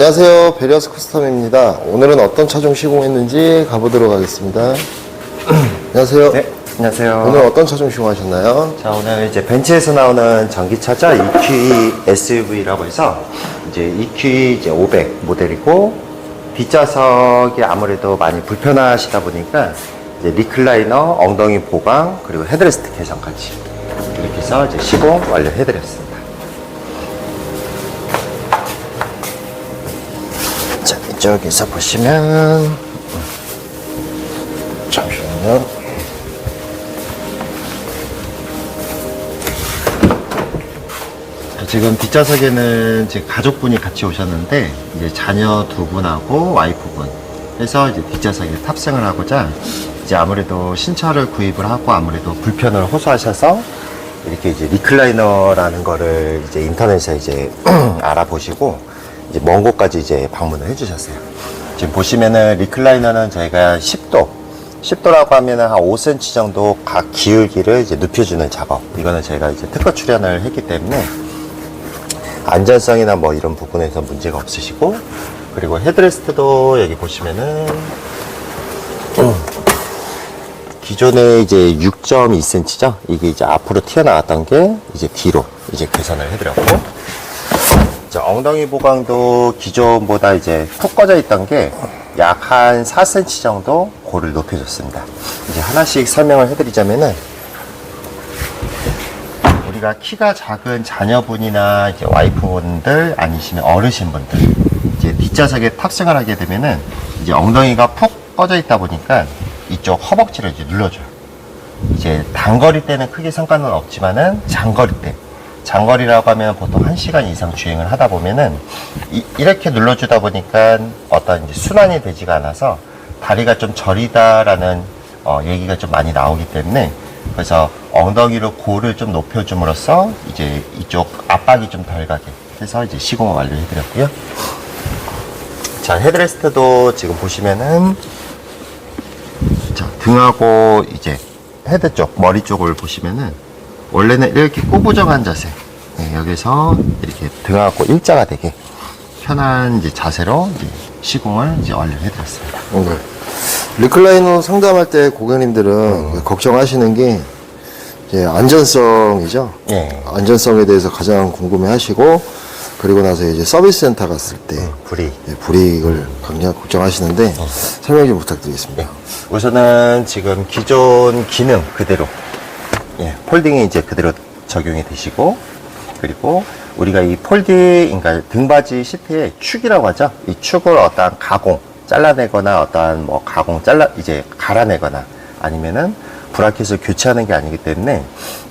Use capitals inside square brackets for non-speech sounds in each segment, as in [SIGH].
안녕하세요. 베리어스 커스텀입니다. 오늘은 어떤 차종 시공했는지 가보도록 하겠습니다. [CLEARS THROAT] 안녕하세요. 네, 안녕하세요. 오늘 어떤 차종 시공하셨나요? 자, 오늘 이제 벤츠에서 나오는 전기차죠. EQE SUV라고 해서 이제 EQE 이제 500 모델이고 뒷좌석이 아무래도 많이 불편하시다 보니까 이제 리클라이너, 엉덩이 보강, 그리고 헤드레스트 개선까지 이렇게 해서 이제 시공 완료해드렸습니다. 이쪽에서 보시면 잠시만요. 지금 뒷좌석에는 지금 가족분이 같이 오셨는데 이제 자녀 두 분하고 와이프분 해서 이제 뒷좌석에 탑승을 하고자 이제 아무래도 신차를 구입을 하고 아무래도 불편을 호소하셔서 이렇게 이제 리클라이너라는 거를 이제 인터넷에 이제 [CLEARS THROAT] 알아보시고 이제 먼 곳까지 이제 방문을 해주셨어요. 지금 보시면은 리클라이너는 저희가 10도 10도라고 하면은 한 5cm 정도 각 기울기를 이제 눕혀주는 작업. 이거는 저희가 이제 특허 출연을 했기 때문에 안전성이나 뭐 이런 부분에서 문제가 없으시고 그리고 헤드레스트도 여기 보시면은 기존에 이제 6.2cm죠. 이게 이제 앞으로 튀어나왔던 게 이제 뒤로 이제 개선을 해드렸고 자, 엉덩이 보강도 기존보다 이제 푹 꺼져 있던 게 약 한 4cm 정도 고를 높여줬습니다. 이제 하나씩 설명을 해드리자면은 우리가 키가 작은 자녀분이나 이제 와이프분들 아니시면 어르신분들 이제 뒷좌석에 탑승을 하게 되면은 이제 엉덩이가 푹 꺼져 있다 보니까 이쪽 허벅지를 이제 눌러줘요. 이제 단거리 때는 크게 상관은 없지만은 장거리 때 장거리라고 하면 보통 1시간 이상 주행을 하다 보면은 이, 렇게 눌러주다 보니까 어떤 이제 순환이 되지가 않아서 다리가 좀 저리다라는 어, 얘기가 좀 많이 나오기 때문에 그래서 엉덩이로 골을 좀 높여줌으로써 이제 이쪽 압박이 좀 덜 가게 해서 이제 시공을 완료해드렸고요. 자 헤드레스트도 지금 보시면은 자 등하고 이제 헤드 쪽 머리 쪽을 보시면은 원래는 이렇게 꾸부정한 자세 네, 여기서 이렇게 등하고 일자가 되게 편한 이제 자세로 이제 시공을 이제 완료해드렸습니다. 네. 리클라이너 상담할 때 고객님들은 걱정하시는 게 이제 안전성이죠. 예. 안전성에 대해서 가장 궁금해 하시고 그리고 나서 이제 서비스 센터 갔을 때 불이 네, 불이익을 굉장히 걱정하시는데 설명 좀 부탁드리겠습니다. 우선은 지금 기존 기능 그대로 예, 폴딩이 이제 그대로 적용이 되시고 그리고 우리가 이 폴딩 그러니까 등받이 시트의 축이라고 하죠. 이 축을 어떠한 가공 잘라내거나 어떠한 뭐 가공 잘라 이제 갈아내거나 아니면은 브라켓을 교체하는 게 아니기 때문에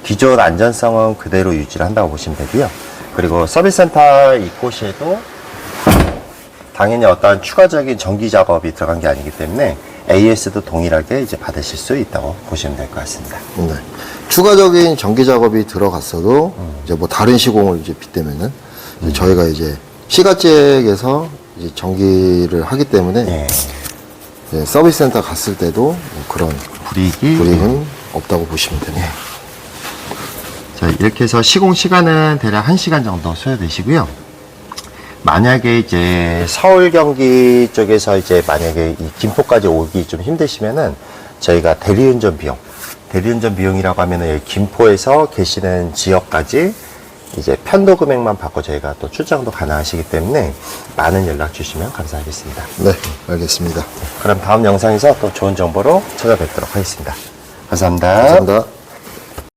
기존 안전성은 그대로 유지를 한다고 보시면 되고요. 그리고 서비스 센터 이곳에도 당연히 어떠한 추가적인 전기 작업이 들어간 게 아니기 때문에 AS도 동일하게 이제 받으실 수 있다고 보시면 될 것 같습니다. 네. 추가적인 전기 작업이 들어갔어도 이제 뭐 다른 시공을 이제 빗대면은 이제 저희가 이제 시가잭에서 이제 전기를 하기 때문에 예. 예, 서비스 센터 갔을 때도 뭐 그런 불이익이 불이익은 없다고 보시면 됩니다. 자, 이렇게 해서 시공 시간은 대략 1시간 정도 소요되시고요. 만약에 이제 서울 경기 쪽에서 이제 만약에 이 김포까지 오기 좀 힘드시면은 저희가 대리운전 비용, 대리운전 비용이라고 하면은 여기 김포에서 계시는 지역까지 이제 편도 금액만 받고 저희가 또 출장도 가능하시기 때문에 많은 연락 주시면 감사하겠습니다. 네, 알겠습니다. 그럼 다음 영상에서 또 좋은 정보로 찾아뵙도록 하겠습니다. 감사합니다. 감사합니다.